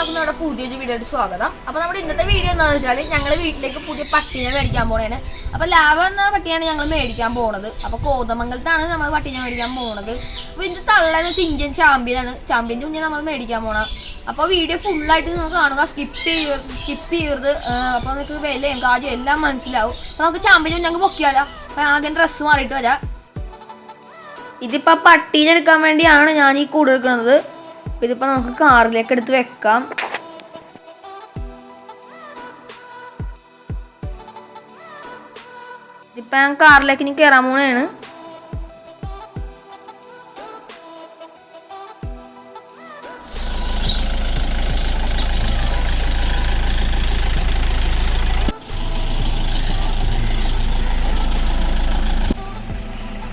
എല്ലാവർക്കും പുതിയൊരു വീഡിയോയുടെ സ്വാഗതം. അപ്പൊ നമ്മുടെ ഇന്നത്തെ വീഡിയോ എന്താണെന്ന് വെച്ചാൽ ഞങ്ങൾ വീട്ടിലേക്ക് പുതിയ പട്ടിനെ മേടിക്കാൻ പോണേന് അപ്പൊ ലാഭം എന്ന പട്ടിയാണ് ഞങ്ങൾ മേടിക്കാൻ പോണത്. അപ്പൊ കോതമംഗലത്താണ് നമ്മൾ പട്ടിനെ മേടിക്കാൻ പോണത്. അപ്പൊ ഇതിന്റെ തള്ളെന്ന് വെച്ചാൽ ഇന്ത്യൻ ചാമ്പ്യനാണ്. ചാമ്പ്യന്റെ കുഞ്ഞെ നമ്മൾ മേടിക്കാൻ പോണ അപ്പൊ വീഡിയോ ഫുൾ ആയിട്ട് നിങ്ങൾ കാണുക. സ്കിപ്പ് ചെയ്യ സ്കിപ്പ് ചെയ്യരുത്. അപ്പോൾ അപ്പൊ നിങ്ങൾക്ക് വിലയും കാര്യം എല്ലാം മനസ്സിലാവും. അപ്പൊ നമുക്ക് ചാമ്പ്യൻ ഞങ്ങൾക്ക് പൊക്കിയാലോ? അപ്പൊ ആദ്യം ഡ്രസ്സ് മാറിയിട്ട് വരാം. ഇതിപ്പോ പട്ടീനെടുക്കാൻ വേണ്ടിയാണ് ഞാൻ ഈ കൂട് ഇതിപ്പോ നമുക്ക് കാറിലേക്ക് എടുത്ത് വെക്കാം. ഇതിപ്പോ ഞാൻ കാറിലേക്ക് ഇനി കയറാൻ പോണേണ്.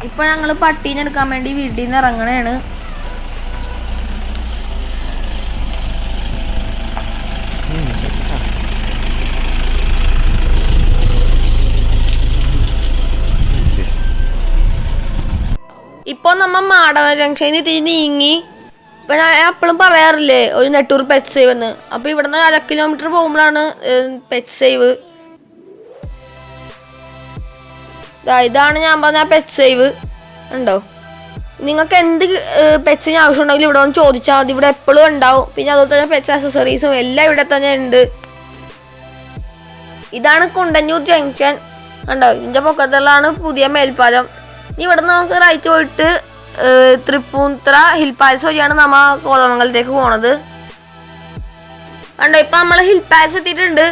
ഇപ്പൊ ഞങ്ങൾ പട്ടീനെടുക്കാൻ വേണ്ടി വീട്ടിൽ നിന്ന് ഇറങ്ങണേണ്. ഇപ്പൊ നമ്മ മാടവ ജംഗ്ഷനിൽ തിരി നീങ്ങി. ഇപ്പൊ ഞാൻ എപ്പോഴും പറയാറില്ലേ ഒരു നെട്ടൂർ പെറ്റ് സേവ് എന്ന്. അപ്പൊ ഇവിടുന്ന് അര കിലോമീറ്റർ പോകുമ്പോഴാണ് പെറ്റ് സേവ് ഇതാണ് ഞാൻ പറഞ്ഞ പെറ്റ് സേവ് ഉണ്ടോ? നിങ്ങൾക്ക് എന്ത് പെറ്റ്സിന് ആവശ്യം ഉണ്ടെങ്കിലും ഇവിടെ ഒന്ന് ചോദിച്ചാൽ മതി. ഇവിടെ എപ്പോഴും ഉണ്ടാവും. പിന്നെ അതുപോലെ തന്നെ പെറ്റ്സ് അക്സസറീസും എല്ലാം ഇവിടെ തന്നെ ഉണ്ട്. ഇതാണ് കുണ്ടന്നൂർ ജംഗ്ഷൻ കണ്ടോ? ഇതിന്റെ പൊക്കത്തുള്ളതാണ് പുതിയ മേൽപ്പാലം. ഇവിടെ നമുക്ക് റൈറ്റ് പോയിട്ട് ഏഹ്, ഹിൽ പാലസ് വഴിയാണ് നമ്മ കോതമംഗലത്തേക്ക് പോണത്. കണ്ടോ ഇപ്പൊ നമ്മൾ ഹിൽ പാലസ് എത്തിയിട്ടുണ്ട്.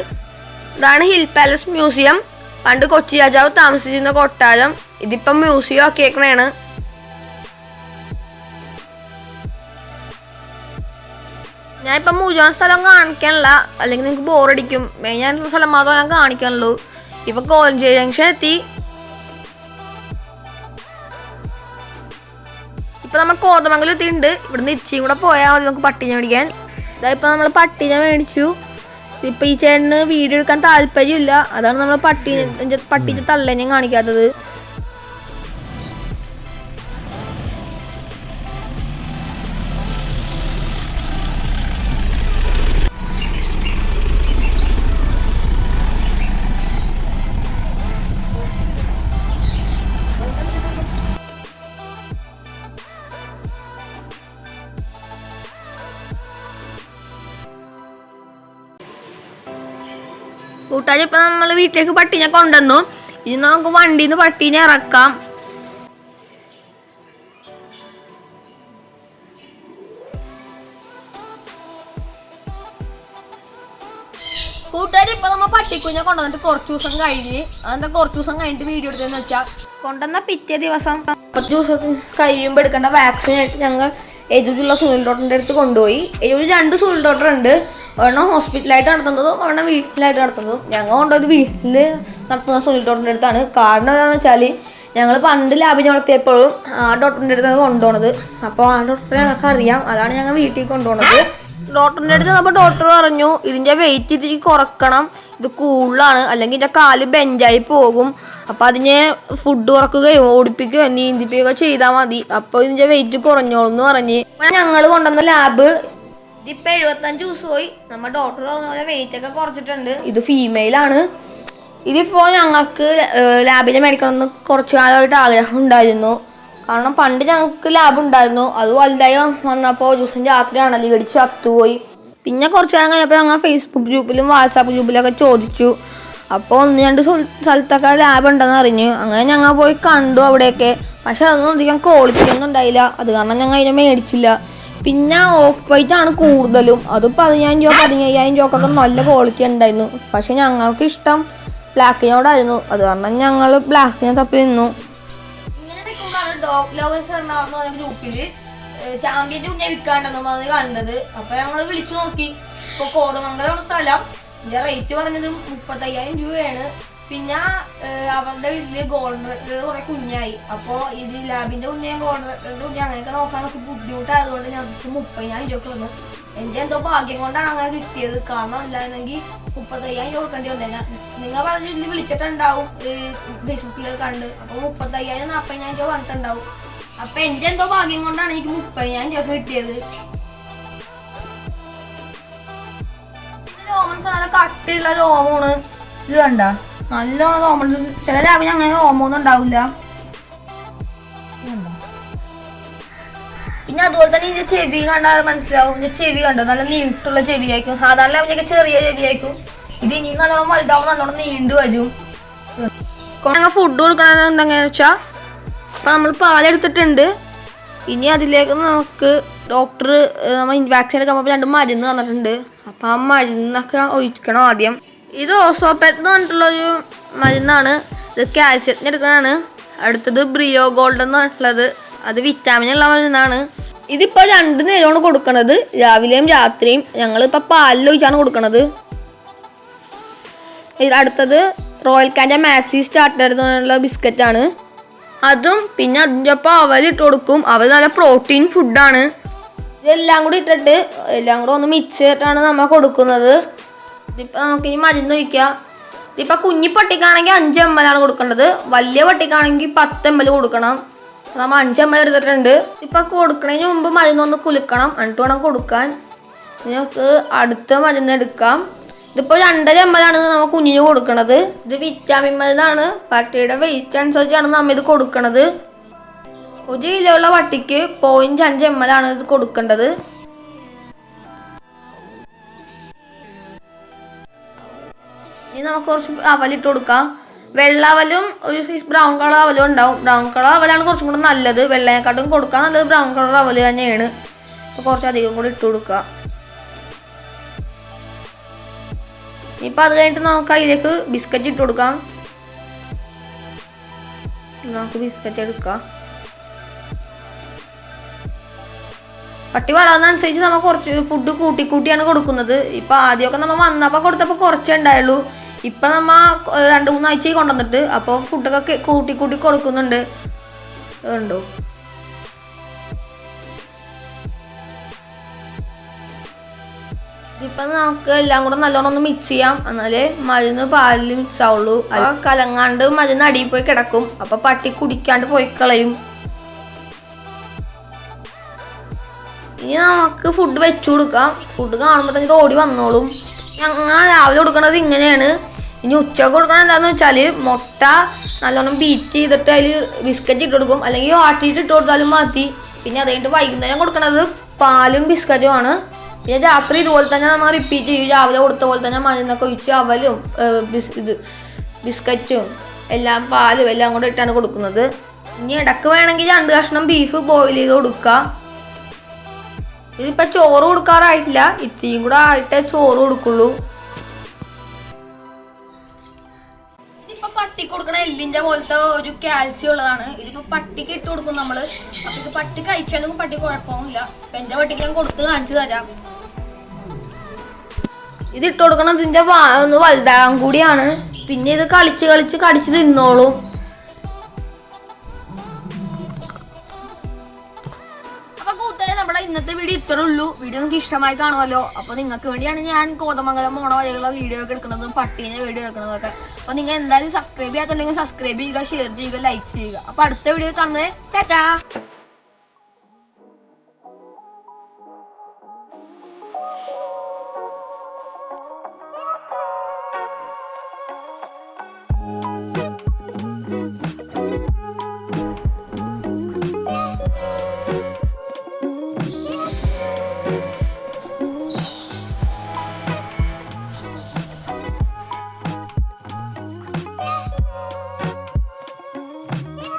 ഇതാണ് ഹിൽ പാലസ് മ്യൂസിയം. പണ്ട് കൊച്ചി രാജാവ് താമസിച്ചിരുന്ന കൊട്ടാരം. ഇതിപ്പം മ്യൂസിയം ആക്കിയേക്കണേണ്. ഞാൻ ഇപ്പം മുഴുവൻ സ്ഥലം കാണിക്കാനില്ല. അല്ലെങ്കിൽ നിങ്ങൾക്ക് ബോറടിക്കും മെയിൻ ആയിട്ടുള്ള സ്ഥലം മാത്രമേ ഞാൻ കാണിക്കാനുള്ളൂ. ഇപ്പൊ കോലഞ്ചേരി ജംഗ്ഷൻ എത്തി ഇപ്പൊ നമ്മൾ കോതമംഗലം എത്തിയിട്ടുണ്ട്. ഇവിടുന്ന് ഇച്ചിയും കൂടെ പോയാൽ മതി നമുക്ക് പട്ടിനെ മേടിക്കാൻ ഇതായിപ്പോൾ നമ്മൾ പട്ടിനെ മേടിച്ചു. ഇപ്പൊ ഈ ചേട്ടന് വീഡിയോ എടുക്കാൻ താല്പര്യമില്ല. അതാണ് നമ്മൾ പട്ടി പട്ടിച്ച് തള്ളേനെയും കാണിക്കാത്തത്. കൂട്ടുകാർ ഇപ്പൊ നമ്മൾ വീട്ടിലേക്ക് പട്ടീനെ കൊണ്ടുവന്നു. ഇനി നമുക്ക് വണ്ടിയിൽ നിന്ന് പട്ടീനെ ഇറക്കാം. കൂട്ടുകാരി ഇപ്പൊ നമ്മ പട്ടിക്കുഞ്ഞെ കൊണ്ടുവന്നിട്ട് കുറച്ച് ദിവസം കഴിഞ്ഞ് അതെന്താ കുറച്ച് ദിവസം കഴിഞ്ഞിട്ട് വീഡിയോ എടുത്തെന്ന് വെച്ചാൽ കൊണ്ടുവന്ന പിറ്റേ ദിവസം കുറച്ച് ദിവസം കഴിയുമ്പോൾ എടുക്കേണ്ട വാക്സിനായിട്ട് ഞങ്ങൾ എജുജുള്ള സുനിൽ ഡോക്ടറിന്റെ അടുത്ത് കൊണ്ടുപോയി. എജുജ് രണ്ട് സുനിൽ ഡോക്ടർ ഉണ്ട്. ഒരെണ്ണം ഹോസ്പിറ്റലായിട്ട് നടത്തുന്നതും ഒരെണ്ണം വീട്ടിലായിട്ട് നടത്തുന്നതും. ഞങ്ങൾ കൊണ്ടുപോയത് വീട്ടിൽ നടത്തുന്ന സുനിൽ ഡോക്ടറിന്റെ അടുത്താണ്. കാരണം എന്താണെന്ന് വെച്ചാൽ ഞങ്ങൾ പണ്ട് ലാബിൽ വളർത്തിയപ്പോഴും ആ ഡോക്ടറിന്റെ അടുത്താണ് കൊണ്ടുപോണത്. അപ്പോൾ ആ ഡോക്ടറെ ഞങ്ങൾക്ക് അറിയാം അതാണ് ഞങ്ങൾ വീട്ടിൽ കൊണ്ടുപോണത്. ഡോക്ടറിന്റെ അടുത്ത് നമ്മൾ ഡോക്ടർ പറഞ്ഞു ഇതിന്റെ വെയിറ്റ് ഇത്തിരി കുറക്കണം. ഇത് കൂളാണ് അല്ലെങ്കിൽ ഇതിന്റെ കാൽ ബെഞ്ചായി പോകും. അപ്പോൾ അതിനെ ഫുഡ് കുറക്കുകയോ ഓടിപ്പിക്കുകയോ നീന്തിപ്പിക്കുകയോ ചെയ്താൽ മതി. അപ്പോൾ ഇതിന്റെ വെയിറ്റ് കുറഞ്ഞോളൂ എന്ന് പറഞ്ഞ് ഞങ്ങൾ കൊണ്ടുവന്ന ലാബ് ഇതിപ്പോൾ എഴുപത്തഞ്ച് ദിവസമായി നമ്മൾ ഡോക്ടർ പറഞ്ഞ പോലെ വെയിറ്റ് ഒക്കെ കുറച്ചിട്ടുണ്ട്. ഇത് ഫീമെയിൽ ആണ്. ഇതിപ്പോൾ ഞങ്ങൾക്ക് ലാബിനെ മേടിക്കണമെന്ന് കുറച്ച് കാലമായിട്ട് ആഗ്രഹം ഉണ്ടായിരുന്നു. കാരണം പണ്ട് ഞങ്ങൾക്ക് ലാഭം ഉണ്ടായിരുന്നു. അത് വലുതായി വന്നപ്പോൾ ദിവസം രാത്രി അണലി കടിച്ച് പിന്നെ കുറച്ച് നേരം കഴിഞ്ഞപ്പോൾ ഞങ്ങൾ ഫേസ്ബുക്ക് ഗ്രൂപ്പിലും വാട്സാപ്പ് ഗ്രൂപ്പിലൊക്കെ ചോദിച്ചു. അപ്പോൾ ഒന്ന് രണ്ട് സ്ഥല- സ്ഥലത്തൊക്കെ ലാബ് ഉണ്ടെന്ന് അറിഞ്ഞു. അങ്ങനെ ഞങ്ങൾ പോയി കണ്ടു അവിടെയൊക്കെ. പക്ഷെ അതൊന്നും അധികം ക്വാളിറ്റി ഒന്നും ഉണ്ടായില്ല. അത് കാരണം ഞങ്ങൾ അതിനെ മേടിച്ചില്ല. പിന്നെ ഓഫ് വൈറ്റ് ആണ് കൂടുതലും. അത് പതിനായിരം രൂപ പതിനയ്യായിരം രൂപക്കൊക്കെ നല്ല ക്വാളിറ്റി ഉണ്ടായിരുന്നു. പക്ഷെ ഞങ്ങൾക്ക് ഇഷ്ടം ബ്ലാക്കിനോടായിരുന്നു അത് കാരണം ഞങ്ങൾ ബ്ലാക്കിനെ തപ്പി നിന്നു. ഡോഗ് ലവേഴ്സ് ഉണ്ടാവുന്ന ഗ്രൂപ്പിൽ ചാമ്പ്യന്റെ കുഞ്ഞെ വിൽക്കാണ്ടെന്നും അത് കണ്ടത്. അപ്പൊ ഞങ്ങൾ വിളിച്ചു നോക്കി. ഇപ്പൊ കോതമംഗലമാണ് സ്ഥലം. റേറ്റ് പറഞ്ഞത് മുപ്പത്തയ്യായിരം രൂപയാണ്. പിന്നെ അവരുടെ വീട്ടിൽ ഗോൾഡ് കുറെ കുഞ്ഞായി. അപ്പൊ ഇത് ലാബിന്റെ കുഞ്ഞെ ഗോൾഡ് കുഞ്ഞ് അങ്ങനെയൊക്കെ നോക്കാൻ നമുക്ക് ബുദ്ധിമുട്ടായതുകൊണ്ട് ഞങ്ങൾക്ക് മുപ്പതിനായിരം രൂപ വന്നു എന്റെ എന്തോ ഭാഗ്യം കൊണ്ടാണ് അങ്ങനെ കിട്ടിയത്. കാരണം അല്ലായിരുന്നെങ്കിൽ മുപ്പത്തയ്യായിരം കൊടുക്കേണ്ടി വന്നേനെ. നിങ്ങൾ പറഞ്ഞ ഇതിൽ വിളിച്ചിട്ടുണ്ടാവും ഫേസ്ബുക്കിൽ കണ്ട്. അപ്പൊ മുപ്പത്തയ്യായിരം നാപ്പതിനായിരം രൂപ പറഞ്ഞിട്ടുണ്ടാവും. അപ്പൊ എന്റെ എന്തോ ഭാഗ്യം കൊണ്ടാണ് എനിക്ക് മുപ്പതിനായിരം രൂപ കിട്ടിയത്. നല്ല കട്ടിയുള്ള രോമമാണ് ഇത് കണ്ട? നല്ലോണം രോമുണ്ട് ചില രാവിലെ അങ്ങനെ രോമൊന്നും ഉണ്ടാവില്ല? പിന്നെ അതുപോലെ തന്നെ ഇതിന്റെ ചെവി കണ്ടാൽ മനസ്സിലാവും. ഇതിന്റെ ചെവി കണ്ടോ? നല്ല നീട്ടുള്ള ചെവി ആയിരിക്കും സാധാരണ അവനൊക്കെ ചെറിയ ചെവി ആയിരിക്കും ഇത് ഇനി നല്ലോണം വലുതാവും നല്ലോണം നീണ്ടു വരും. ഞങ്ങൾ ഫുഡ് കൊടുക്കണത് എന്താണെന്ന് വെച്ചാൽ അപ്പം നമ്മൾ പാലെടുത്തിട്ടുണ്ട് ഇനി അതിലേക്ക് നമുക്ക് ഡോക്ടർ നമ്മൾ വാക്സിൻ എടുക്കാൻ രണ്ട് മരുന്ന് തന്നിട്ടുണ്ട്. അപ്പം ആ മരുന്നൊക്കെ ഒഴിക്കണം ആദ്യം. ഇത് ഓസോപെത്ത് എന്ന് പറഞ്ഞിട്ടുള്ളൊരു മരുന്നാണ്. ഇത് കാൽസ്യത്തിന് എടുക്കുന്നതാണ്. അടുത്തത് ബ്രിയോ ഗോൾഡ് എന്ന് പറഞ്ഞിട്ടുള്ളത്. അത് വിറ്റാമിൻ ഉള്ള മരുന്നാണ്. ഇതിപ്പോൾ രണ്ട് നേരമാണ് കൊടുക്കുന്നത് രാവിലെയും രാത്രിയും ഞങ്ങളിപ്പോൾ പാലിൽ ഒഴിച്ചാണ് കൊടുക്കുന്നത് അടുത്തത് റോയൽ കാന്റെ മാക്സി സ്റ്റാർട്ടർ എന്നുള്ള ബിസ്ക്കറ്റാണ്. അതും പിന്നെ അതിന്റെ ഒപ്പം അവൽ ഇട്ട് കൊടുക്കും. അവൽ നല്ല പ്രോട്ടീൻ ഫുഡാണ്. ഇതെല്ലാം കൂടി ഇട്ടിട്ട് എല്ലാം കൂടെ ഒന്ന് മിക്സ് ചെയ്തിട്ടാണ് നമ്മൾ കൊടുക്കുന്നത്. ഇതിപ്പോൾ നമുക്കിനി മരുന്ന് ഒഴിക്കാം. ഇതിപ്പോൾ കുഞ്ഞി പട്ടിക്കാണെങ്കിൽ അഞ്ച് എം എൽ ആണ് കൊടുക്കേണ്ടത്. വലിയ പട്ടിക്കാണെങ്കിൽ പത്ത് എം എൽ കൊടുക്കണം. നമ്മൾ അഞ്ച് എം എൽ എടുത്തിട്ടുണ്ട്. ഇപ്പം കൊടുക്കണതിന് മുമ്പ് മരുന്നൊന്ന് കുലുക്കണം. എന്നിട്ട് വേണം കൊടുക്കാൻ. ഇനി നമുക്ക് അടുത്ത മരുന്ന് എടുക്കാം. ഇതിപ്പോൾ രണ്ടര എം എൽ ആണ് നമ്മൾ കുഞ്ഞിന് കൊടുക്കണത്. ഇത് വിറ്റാമിൻ മരുന്നാണ് പട്ടിയുടെ വെയിറ്റ് അനുസരിച്ചാണ് നമ്മൾ ഇത് കൊടുക്കണത്. ഒരു കിലോ ഉള്ള പട്ടിക്ക് പോയിന്റ് അഞ്ച് എം എൽ ആണ് ഇത് കൊടുക്കേണ്ടത്. ഇനി നമുക്ക് കുറച്ച് അവലിട്ട് കൊടുക്കാം. വെള്ള അവലും ഒരു സൈസ് ബ്രൗൺ കളർ അവലും ഉണ്ടാവും. ബ്രൗൺ കളർ അവലാണ് കുറച്ചും കൂടെ നല്ലത്. വെള്ളയെക്കാട്ടും കൊടുക്കാൻ നല്ലത് ബ്രൗൺ കളർ അവൽ തന്നെയാണ്. അപ്പോൾ കുറച്ചധികം കൂടി ഇട്ട് കൊടുക്കുക ഇപ്പം അത് കഴിഞ്ഞിട്ട് നമുക്ക് അതിലേക്ക് ബിസ്ക്കറ്റ് ഇട്ട് കൊടുക്കാം. നമുക്ക് ബിസ്ക്കറ്റ് എടുക്കാം. പട്ടി വളർന്നനുസരിച്ച് നമ്മൾ കുറച്ച് ഫുഡ് കൂട്ടി കൂട്ടിയാണ് കൊടുക്കുന്നത്. ഇപ്പം ആദ്യമൊക്കെ നമ്മൾ വന്നപ്പോൾ കൊടുത്തപ്പോൾ കുറച്ചേ ഉണ്ടായുള്ളൂ. ഇപ്പം നമ്മ രണ്ട് മൂന്നാഴ്ചയായി കൊണ്ടുവന്നിട്ട്. അപ്പോൾ ഫുഡൊക്കെ കൂട്ടി കൂട്ടി കൊടുക്കുന്നുണ്ട്. ഉണ്ടോ ഇപ്പം നമുക്ക് എല്ലാം കൂടെ നല്ലോണം ഒന്ന് മിക്സ് ചെയ്യാം. എന്നാലേ മരുന്ന് പാലിൽ മിക്സ് ആവുള്ളൂ. അത് കലങ്ങാണ്ട് മരുന്ന് അടിയിൽ പോയി കിടക്കും. അപ്പൊ പട്ടി കുടിക്കാണ്ട് പോയി കളയും. ഇനി നമുക്ക് ഫുഡ് വെച്ചു കൊടുക്കാം. ഫുഡ് കാണുമ്പോൾ തന്നെ ഇത് ഓടി വന്നോളും. ഞങ്ങൾ രാവിലെ കൊടുക്കണത് ഇങ്ങനെയാണ്. ഇനി ഉച്ചയ്ക്ക് കൊടുക്കണം എന്താണെന്ന് വെച്ചാൽ മുട്ട നല്ലോണം ബീറ്റ് ചെയ്തിട്ട് അതിൽ ബിസ്ക്കറ്റ് ഇട്ട് കൊടുക്കും. അല്ലെങ്കിൽ ആട്ടിയിട്ട് ഇട്ട് കൊടുത്താലും മതി. പിന്നെ അത് കഴിഞ്ഞിട്ട് വൈകുന്നേരം കൊടുക്കണത് പാലും ബിസ്ക്കറ്റും ആണ്. പിന്നെ രാത്രി ഇതുപോലെ തന്നെ നമ്മൾ റിപ്പീറ്റ് ചെയ്യും. രാവിലെ കൊടുത്ത പോലെ തന്നെ മരുന്നൊക്കെ ഒഴിച്ച് അവലും ബിസ് ഇത് ബിസ്ക്കറ്റും എല്ലാം പാലും എല്ലാം കൂടെ ഇട്ടാണ് കൊടുക്കുന്നത്. ഇനി ഇടയ്ക്ക് വേണമെങ്കിൽ രണ്ട് കഷ്ണം ബീഫ് ബോയിൽ ചെയ്ത് കൊടുക്കുക ഇതിപ്പോൾ ചോറ് കൊടുക്കാറായിട്ടില്ല. ഇത്തിരിയും കൂടെ ആയിട്ടേ ചോറ് കൊടുക്കുള്ളൂ. ഇതിപ്പോ പട്ടി കൊടുക്കണ എല്ലിന്റെ പോലത്തെ ഒരു കാൽസ്യം ഉള്ളതാണ്. ഇതിപ്പോ പട്ടിക്ക് ഇട്ട് കൊടുക്കും നമ്മൾ. അപ്പൊ ഇത് പട്ടി കഴിച്ചാലും പട്ടി കുഴപ്പമൊന്നുമില്ല. അപ്പൊ എന്റെ പട്ടിക്ക് ഞാൻ കൊടുത്ത് കാണിച്ചു തരാം. ഇത് ഇട്ട് കൊടുക്കണം ഇതിന്റെ ഒന്ന് വലുതാകാൻ കൂടിയാണ്. പിന്നെ ഇത് കളിച്ച് കളിച്ച് കടിച്ച് തിന്നോളും. ഇത്രേ ഉള്ളൂ വീഡിയോ നിങ്ങൾക്ക് ഇഷ്ടമായി കാണുമല്ലോ. അപ്പൊ നിങ്ങൾക്ക് വേണ്ടിയാണ് ഞാൻ കോതമംഗലം പോണ വഴിയുള്ള വീഡിയോ ഒക്കെ എടുക്കുന്നതും പട്ടീനെ വീഡിയോ എടുക്കുന്നതും ഒക്കെ. അപ്പൊ നിങ്ങൾ എന്തായാലും സബ്സ്ക്രൈബ് ചെയ്യാത്തുണ്ടെങ്കിൽ സബ്സ്ക്രൈബ് ചെയ്യുക ഷെയർ ചെയ്യുക ലൈക്ക് ചെയ്യുക. അപ്പൊ അടുത്ത വീഡിയോ കാണുന്നത്. ടാറ്റാ!